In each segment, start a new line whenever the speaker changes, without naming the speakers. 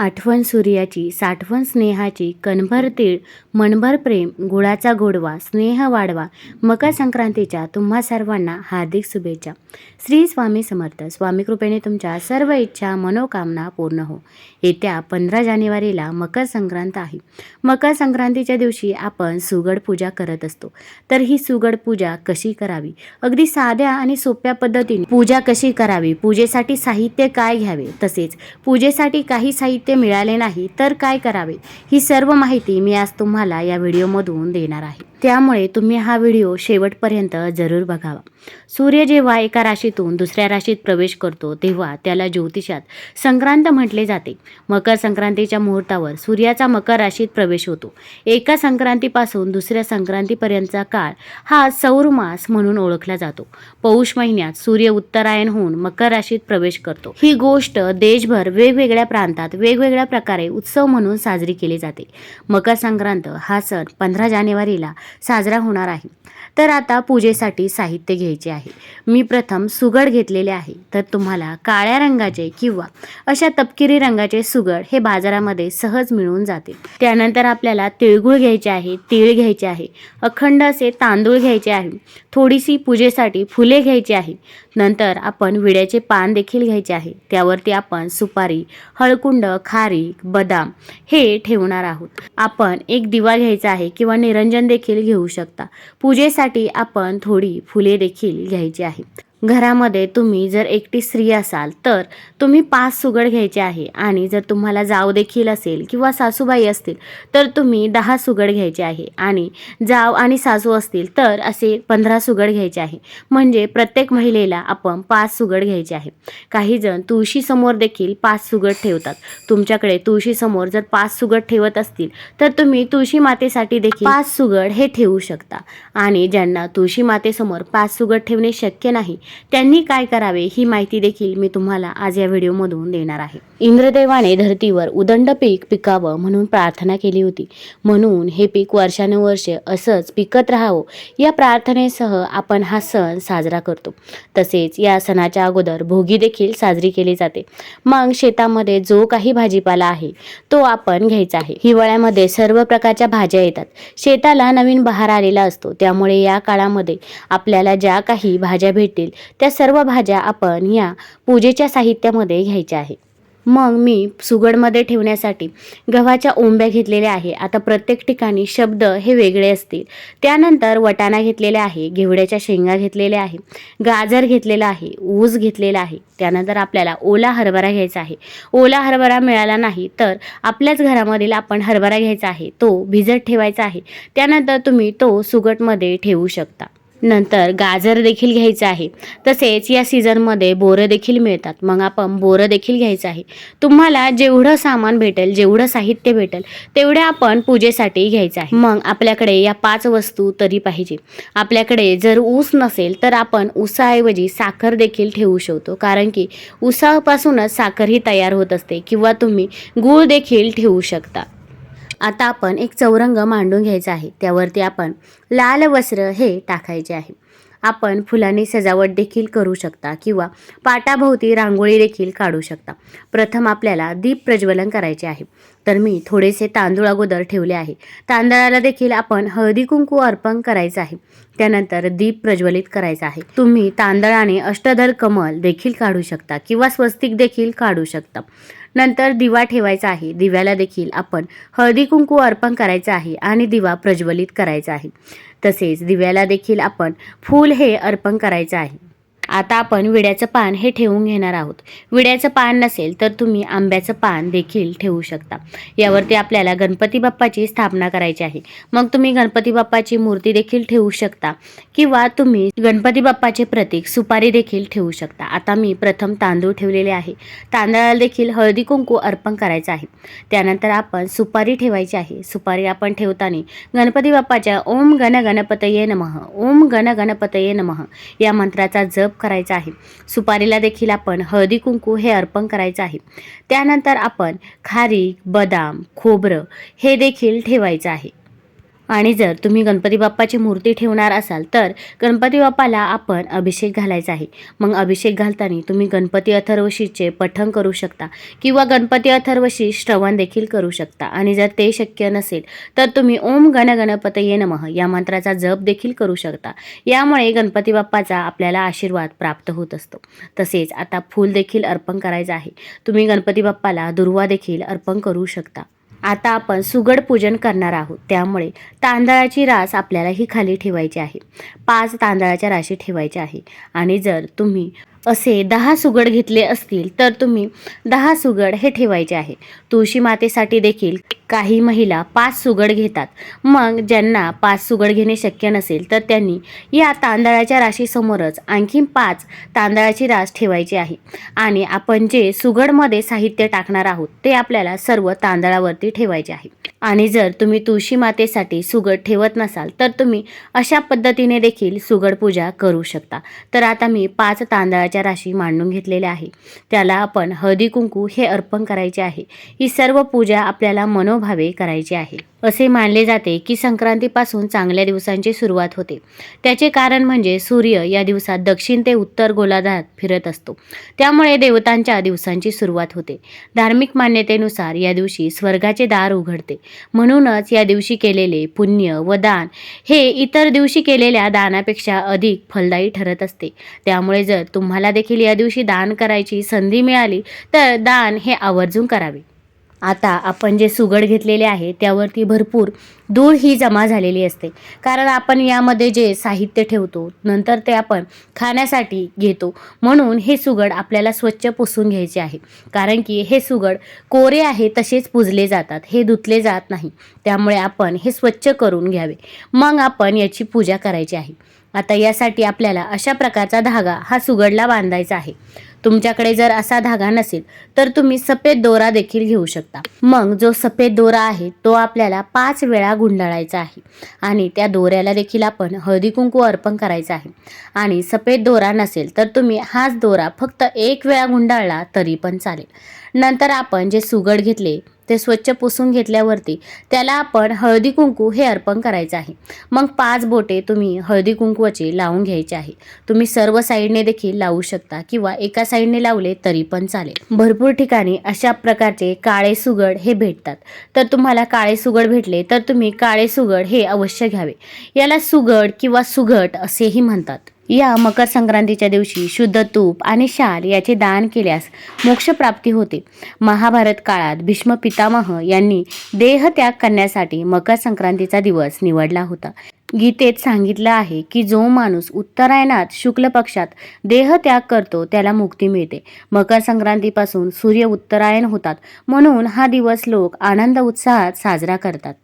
आठवण सूर्याची साठवण स्नेहाची कणभर तीळ मनभर प्रेम गुळाचा गोडवा स्नेह वाढवा मकर संक्रांतीच्या तुम्हा सर्वांना हार्दिक शुभेच्छा. श्री स्वामी समर्थ. स्वामी कृपेने तुमच्या सर्व इच्छा मनोकामना पूर्ण हो. येत्या पंधरा जानेवारीला मकर संक्रांत आहे. मकर संक्रांतीच्या दिवशी आपण सुगड पूजा करत असतो. तर ही सुगड पूजा कशी करावी? अगदी साध्या आणि सोप्या पद्धतीने पूजा कशी करावी? पूजेसाठी साहित्य काय घ्यावे? तसेच पूजेसाठी काही साहित्य मिळाले नाही तर काय करावे? ही सर्व माहिती मी आज तुम्हाला या व्हिडिओमधून देणार आहे. त्यामुळे तुम्ही हा व्हिडिओ शेवटपर्यंत जरूर बघावा. सूर्य जेव्हा एका राशीतून दुसऱ्या राशीत प्रवेश करतो तेव्हा त्याला ज्योतिषात संक्रांत म्हटले जाते. मकर संक्रांतीच्या मुहूर्तावर सूर्याचा मकर राशीत प्रवेश होतो. एका संक्रांतीपासून दुसऱ्या संक्रांतीपर्यंतचा काळ हा सौरमास म्हणून ओळखला जातो. पौष महिन्यात सूर्य उत्तरायण होऊन मकर राशीत प्रवेश करतो. ही गोष्ट देशभर वेगवेगळ्या प्रांतात वेगवेगळ्या प्रकारे उत्सव म्हणून साजरी केली जाते. मकर संक्रांत हा सण पंधरा जानेवारीला साजरा होणार आहे. तर आता पूजेसाठी साहित्य घ्यायचे आहे. मी प्रथम सुगड घेतलेले आहे. तर तुम्हाला काळ्या रंगाचे किंवा अशा तपकिरी रंगाचे सुगड हे बाजारामध्ये सहज मिळून जाते. त्यानंतर आपल्याला तिळगुळ घ्यायचे आहे तीळ घ्यायचे आहे अखंड असे तांदूळ घ्यायचे आहे. थोडीशी पूजेसाठी फुले घ्यायची आहे. नंतर आपण विड्याचे पान देखील घ्यायचे आहे. त्यावरती आपण सुपारी हळकुंड खारीक बदाम हे ठेवणार आहोत. आपण एक दिवा घ्यायचा आहे किंवा निरंजन देखील घेऊ शकता. पूजेसाठी आपण थोडी फुले देखील घ्यायची आहेत घरामध्ये तुम्ही जर एकटी स्त्री असाल तर तुम्ही पाच सुगड घ्यायचे आहे. आणि जर तुम्हाला जाव देखील असेल किंवा सासूबाई असतील तर तुम्ही दहा सुगड घ्यायचे आहे. आणि जाव आणि सासू असतील तर असे पंधरा सुगड घ्यायचे आहे. म्हणजे प्रत्येक महिलेला आपण पाच सुगड घ्यायचे आहे. काही जण तुळशीसमोर देखील पाच सुगड ठेवतात. तुमच्याकडे तुळशीसमोर जर पाच सुगड ठेवत असतील तर तुम्ही तुळशी मातेसाठी देखील पाच सुगड हे ठेवू शकता. आणि ज्यांना तुळशी मातेसमोर पाच सुगड ठेवणे शक्य नाही त्यांनी काय करावे ही माहिती देखील मी तुम्हाला आज या व्हिडिओमधून देणार आहे. इंद्रदेवाने धर्तीवर उदंड पीक पिकावं म्हणून प्रार्थना केली होती. म्हणून हे पीक वर्षानुवर्षे असंच पिकत राहावं या प्रार्थनेसह आपण हा सण साजरा करतो. तसेच या सणाच्या अगोदर भोगी देखील साजरी केली जाते. मग शेतामध्ये जो काही भाजीपाला आहे तो आपण घ्यायचा आहे. हिवाळ्यामध्ये सर्व प्रकारच्या भाज्या येतात. शेताला नवीन बहार आलेला असतो. त्यामुळे या काळामध्ये आपल्याला ज्या काही भाज्या भेटतील त्या सर्व भाज्या आपण या पूजेच्या साहित्यामध्ये घ्यायच्या आहे. मग मी सुगडमध्ये ठेवण्यासाठी गव्हाच्या ओंब्या घेतलेल्या आहे. आता प्रत्येक ठिकाणी शब्द हे वेगळे असतील. त्यानंतर वटाणा घेतलेल्या आहे घेवड्याच्या शेंगा घेतलेल्या आहे गाजर घेतलेला आहे ऊस घेतलेला आहे. त्यानंतर आपल्याला ओला हरभरा घ्यायचा आहे. ओला हरभरा मिळाला नाही तर आपल्याच घरामधील आपण हरभरा घ्यायचा आहे. तो भिजत ठेवायचा आहे. त्यानंतर तुम्ही तो सुगटमध्ये ठेवू शकता. नंतर गाजर देखील घ्यायचं आहे. तसेच या सीझनमध्ये बोरं देखील मिळतात. मग आपण बोरं देखील घ्यायचं आहे. तुम्हाला जेवढं सामान भेटेल जेवढं साहित्य भेटेल तेवढे आपण पूजेसाठी घ्यायचं आहे. मग आपल्याकडे या पाच वस्तू तरी पाहिजे. आपल्याकडे जर ऊस नसेल तर आपण ऊसाऐवजी साखर देखील ठेवू शकतो. कारण की ऊसापासूनच साखर ही तयार होत असते किंवा तुम्ही गूळ देखील ठेवू शकता. आता आपण एक चौरंग मांडून घ्यायचा आहे. त्यावरती आपण लाल वस्त्र हे टाकायचे आहे. आपण फुलांनी सजावट देखील करू शकता किंवा पाटाभोवती रांगोळी देखील काढू शकता. प्रथम आपल्याला दीप प्रज्वलन करायचे आहे. तर मी थोडेसे तांदूळ अगोदर ठेवले आहे. तांदळाला देखील आपण हळदी कुंकू अर्पण करायचं आहे. त्यानंतर दीप प्रज्वलित करायचा आहे. तुम्ही तांदळाने अष्टधर कमल देखील काढू शकता किंवा स्वस्तिक देखील काढू शकता. नंतर दिवा ठेवायचा आहे. दिव्याला देखील आपण हळदी कुंकू अर्पण करायचं आहे आणि दिवा प्रज्वलित करायचा आहे. तसेच दिव्याला देखील आपण फूल हे अर्पण करायचं आहे. आता आपण विड्याचं पान हे ठेवून घेणार आहोत. विड्याचं पान नसेल तर तुम्ही आंब्याचं पान देखील ठेवू शकता. यावरती आपल्याला गणपती बाप्पाची स्थापना करायची आहे. मग तुम्ही गणपती बाप्पाची मूर्ती देखील ठेवू शकता किंवा तुम्ही गणपती बाप्पाचे प्रतीक सुपारी देखील ठेवू शकता. आता मी प्रथम तांदूळ ठेवलेले आहे. तांदळाला देखील हळदी कुंकू अर्पण करायचं आहे. त्यानंतर आपण सुपारी ठेवायची आहे. सुपारी आपण ठेवताना गणपती बाप्पाच्या ओम गण गणपतये नमः ओम गण गणपतये नमः या मंत्राचा जप करायचा आहे. सुपारीला देखील आपण हळदी कुंकू हे अर्पण करायचं आहे. त्यानंतर आपण खारीक बदाम खोबरं हे देखील ठेवायचं आहे. आणि जर तुम्ही गणपती बाप्पाची मूर्ती ठेवणार असाल तर गणपती बाप्पाला आपण अभिषेक घालायचा आहे. मग अभिषेक घालताना तुम्ही गणपती अथर्वशीचे पठण करू शकता किंवा गणपती अथर्वशी श्रवण देखील करू शकता. आणि जर ते शक्य नसेल तर तुम्ही ओम गण गणपतये नमः या मंत्राचा जप देखील करू शकता. यामुळे गणपती बाप्पाचा आपल्याला आशीर्वाद प्राप्त होत असतो. तसेच आता फूल देखील अर्पण करायचं आहे. तुम्ही गणपती बाप्पाला दुर्वा देखील अर्पण करू शकता. आता आपण सुगड पूजन करणार आहोत. त्यामुळे तांदळाची रास आपल्याला ही खाली ठेवायची आहे. पाच तांदळाच्या राशी ठेवायच्या आहे. आणि जर तुम्ही असे दहा सुगड घेतले असतील तर तुम्ही दहा सुगड हे ठेवायचे आहे. तुळशी मातेसाठी देखील काही महिला पाच सुगड घेतात. मग ज्यांना पाच सुगड घेणे शक्य नसेल तर त्यांनी या तांदळाच्या राशीसमोरच आणखी पाच तांदळाची रास ठेवायची आहे. आणि आपण जे सुगडमध्ये साहित्य टाकणार आहोत ते आपल्याला सर्व तांदळावरती ठेवायचे आहे. आणि जर तुम्ही तुळशी मातेसाठी सुगड ठेवत नसाल तर तुम्ही अशा पद्धतीने देखील सुगड पूजा करू शकता. तर आता मी पाच तांदळाच्या राशी मांडून घेतलेल्या आहे. त्याला आपण हळदी कुंकू हे अर्पण करायचे आहे. ही सर्व पूजा आपल्याला मनोभावे करायची आहे. असे मानले जाते की संक्रांतीपासून चांगल्या दिवसांची सुरुवात होते. त्याचे कारण म्हणजे सूर्य या दिवसात दक्षिण ते उत्तर गोलार्धात फिरत असतो. त्यामुळे देवतांच्या दिवसांची सुरुवात होते. धार्मिक मान्यतेनुसार या दिवशी स्वर्गाचे दार उघडते. म्हणूनच या दिवशी केलेले पुण्य व दान हे इतर दिवशी केलेल्या दानापेक्षा अधिक फलदायी ठरत असते. त्यामुळे जर तुम्हाला देखील या दिवशी दान करायची संधी मिळाली तर दान हे आवर्जून करावे. आता आपण जे सुगड घेतलेले आहे त्यावरती भरपूर धूळ ही जमा झालेली असते. कारण आपण यामध्ये जे साहित्य ठेवतो नंतर ते आपण खाण्यासाठी घेतो. म्हणून हे सुगड आपल्याला स्वच्छ पुसून घ्यायचे आहे. कारण की हे सुगड कोरे आहे तसेच पुजले जातात. हे धुतले जात नाही. त्यामुळे आपण हे स्वच्छ करून घ्यावे. मग आपण याची पूजा करायची आहे. आता यासाठी आपल्याला अशा प्रकारचा धागा हा सुगडला बांधायचा आहे. तुमच्याकडे जर असा धागा नसेल तर तुम्ही सफेद दोरा देखील घेऊ शकता. मग जो सफेद दोरा आहे तो आपल्याला पाच वेळा गुंडाळायचा आहे आणि त्या दोऱ्याला देखील आपण हळदी कुंकू अर्पण करायचं आहे. आणि सफेद दोरा नसेल तर तुम्ही हाच दोरा फक्त एक वेळा गुंडाळला तरी पण चालेल. नंतर आपण जे सुगड घेतले ते स्वच्छ पुसून घेतल्यावरती त्याला आपण हळदी कुंकू हे अर्पण करायचं आहे. मग पाच बोटे तुम्ही हळदी कुंकूचे लावून घ्यायचे आहे. तुम्ही सर्व साईडने देखील लावू शकता किंवा एका साईडने लावले तरी पण चालेल. भरपूर ठिकाणी अशा प्रकारचे काळे सुगड हे भेटतात. तर तुम्हाला काळे सुगड भेटले तर तुम्ही काळे सुगड हे अवश्य घ्यावे. याला सुगड किंवा सुगट असेही म्हणतात. या मकर संक्रांतीच्या दिवशी शुद्ध तूप आणि शाल याचे दान केल्यास मोक्षप्राप्ती होते. महाभारत काळात भीष्म पितामह यांनी देहत्याग करण्यासाठी मकर संक्रांतीचा दिवस निवडला होता. गीतेत सांगितलं आहे की जो माणूस उत्तरायणात शुक्ल पक्षात देहत्याग करतो त्याला मुक्ती मिळते. मकर संक्रांतीपासून सूर्य उत्तरायण होतात म्हणून हा दिवस लोक आनंद उत्साहात साजरा करतात.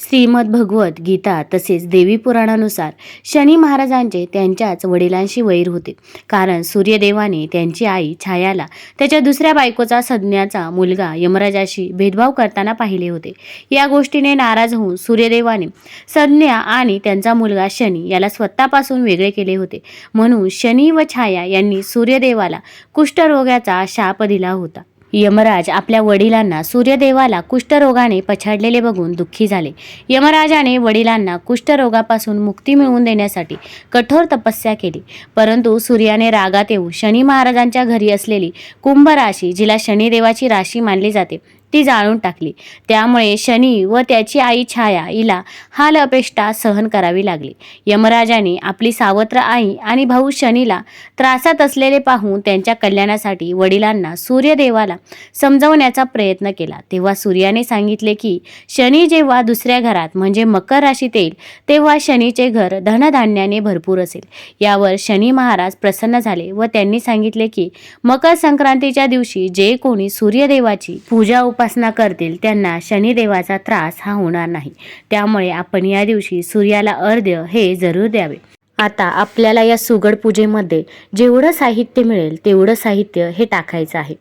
श्रीमद भगवत गीता तसेच देवी पुराणानुसार शनी महाराजांचे त्यांच्याच वडिलांशी वैर होते. कारण सूर्यदेवाने त्यांची आई छायाला त्याच्या दुसऱ्या बायकोचा सज्ञाचा मुलगा यमराजाशी भेदभाव करताना पाहिले होते. या गोष्टीने नाराज होऊन सूर्यदेवाने सज्ञा आणि त्यांचा मुलगा शनी याला स्वतःपासून वेगळे केले होते. म्हणून शनी व छाया यांनी सूर्यदेवाला कुष्ठरोगाचा शाप दिला होता. यमराज आपल्या वडिलांना सूर्यदेवाला कुष्ठरोगाने पछाडलेले बघून दुःखी झाले. यमराजाने वडिलांना कुष्ठरोगापासून मुक्ती मिळवून देण्यासाठी कठोर तपस्या केली. परंतु सूर्याने रागात येऊन शनी महाराजांच्या घरी असलेली कुंभ राशी जिला शनिदेवाची राशी मानली जाते. ती जाळून टाकली. त्यामुळे शनी व त्याची आई छाया हिला हाल अपेष्टा सहन करावी लागली. यमराजाने आपली सावत्र आई आणि भाऊ शनीला त्रासात असलेले पाहून त्यांच्या कल्याणासाठी वडिलांना सूर्यदेवाला समजवण्याचा प्रयत्न केला. तेव्हा सूर्याने सांगितले की शनी जेव्हा दुसऱ्या घरात म्हणजे मकर राशीत येईल तेव्हा शनीचे घर धनधान्याने भरपूर असेल. यावर शनी महाराज प्रसन्न झाले व त्यांनी सांगितले की मकर संक्रांतीच्या दिवशी जे कोणी सूर्यदेवाची पूजा उप उपासना करतील त्यांना शनिदेवाचा त्रास हा होणार नाही. त्यामुळे आपण या दिवशी सूर्याला अर्ध्य हे जरूर द्यावे. आता आपल्याला या सुगड पूजेमध्ये जेवढं साहित्य मिळेल तेवढं साहित्य हे टाकायचं आहे.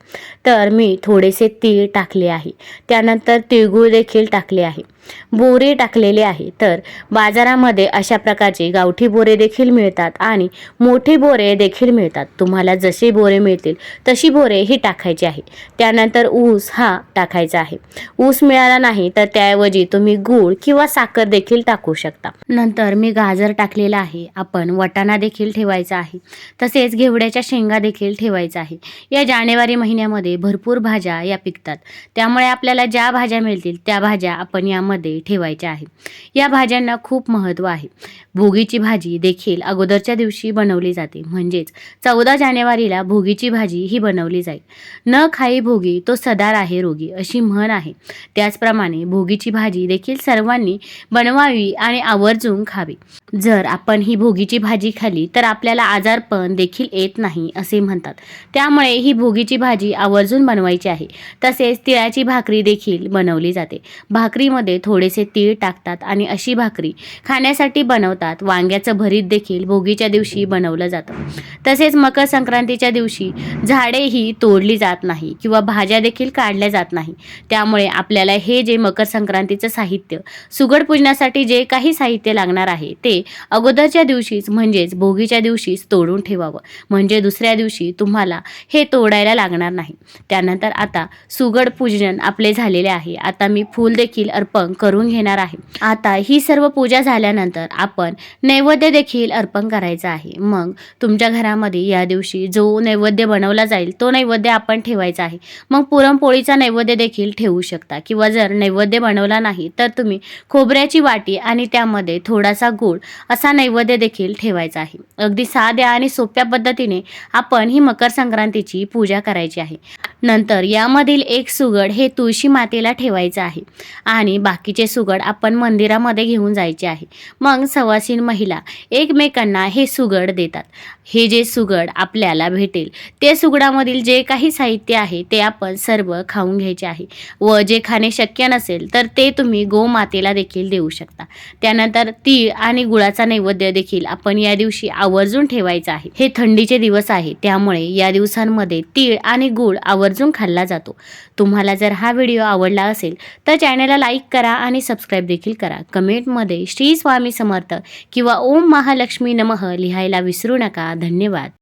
तर मी थोडेसे तीळ टाकले आहे. त्यानंतर तिळगुळ देखील टाकले आहे. बोरे टाकलेले आहे. तर बाजारामध्ये अशा प्रकारचे गावठी बोरे देखील मिळतात आणि मोठे बोरे देखील मिळतात. तुम्हाला जसे बोरे मिळतील तशी बोरे ही टाकायची आहे. त्यानंतर ऊस हा टाकायचा आहे. ऊस मिळाला नाही तर त्याऐवजी तुम्ही गूळ किंवा साखर देखील टाकू शकता. नंतर मी गाजर टाकलेला आहे. आपण वटाणा देखील ठेवायचा आहे. तसेच घेवड्याच्या शेंगा देखील ठेवायचा आहे. या जानेवारी महिन्यामध्ये भरपूर भाज्या या पिकतात. त्यामुळे आपल्याला ज्या भाज्या मिळतील त्या भाज्या आपण यामध्ये ठेवायच्या आहेत या भाज्यांना खूप महत्त्व आहे. भोगीची भाजी देखील अगोदरच्या दिवशी बनवली जाते. म्हणजेच चौदा जानेवारीला भोगीची भाजी ही बनवली जाईल. न खाई भोगी तो सदार आहे रोगी अशी म्हण आहे. त्याचप्रमाणे भोगीची भाजी देखील सर्वांनी बनवावी आणि आवर्जून खावी. जर आपण ही भोगी भोगीची भाजी खाली तर आपल्याला आजारपण देखील येत नाही असे म्हणतात. त्यामुळे ही भोगीची भाजी आवर्जून बनवायची आहे. तसेच तिळाची भाकरी देखील बनवली जाते. भाकरीमध्ये थोडेसे तीळ टाकतात आणि अशी भाकरी खाण्यासाठी बनवतात. वांग्याचं भरीत देखील भोगीच्या दिवशी बनवलं जातं. तसेच मकर संक्रांतीच्या दिवशी झाडे ही तोडली जात नाही किंवा भाज्या देखील काढल्या जात नाही. त्यामुळे आपल्याला हे जे मकर संक्रांतीचं साहित्य सुगड पूजनासाठी जे काही साहित्य लागणार आहे ते अगोदरच्या दिवशी दिवशीच म्हणजेच भोगीच्या दिवशीच तोडून ठेवावं. म्हणजे दुसऱ्या दिवशी तुम्हाला हे तोडायला लागणार नाही. त्यानंतर आता सुगड पूजन आपले झालेले आहे. आता मी फूल देखील अर्पण करून घेणार आहे. आता ही सर्व पूजा झाल्यानंतर आपण नैवेद्य देखील अर्पण करायचं आहे. मग तुमच्या घरामध्ये या दिवशी जो नैवेद्य बनवला जाईल तो नैवेद्य आपण ठेवायचा आहे. मग पुरणपोळीचा नैवेद्य देखील ठेवू शकता. किंवा जर नैवेद्य बनवला नाही तर तुम्ही खोबऱ्याची वाटी आणि त्यामध्ये थोडासा गूळ असा नैवेद्य देखील ठेवायचा आहे. अगदी साध्या आणि सोप्या पद्धतीने आपण ही मकर संक्रांतीची पूजा करायची आहे. नंतर यामधील एक सुगड हे तुळशी मातेला ठेवायचं आहे. आणि बाकीचे सुगड आपण मंदिरामध्ये घेऊन जायचे आहे. मग सवासीन महिला एकमेकांना हे सुगड देतात. हे जे सुगड आपल्याला भेटेल ते सुगडामधील जे काही साहित्य आहे ते आपण सर्व खाऊन घ्यायचे आहे. व जे खाणे शक्य नसेल तर ते तुम्ही गोमातेला देखील देऊ शकता. त्यानंतर तीळ आणि गुळाचा नैवेद्य देखील देखील आपण या दिवशी आवर्जून ठेवायचा आहे. हे थंडीचे दिवस आहे त्यामुळे या दिवसांमध्ये तीळ आणि गुळ आवर्जून खाल्ला जातो. तुम्हाला जर हा व्हिडिओ आवडला असेल तर चॅनलला लाईक करा आणि सबस्क्राईब देखील करा. कमेंटमध्ये श्री स्वामी समर्थ किंवा ओम महालक्ष्मी नमः लिहायला विसरू नका. धन्यवाद.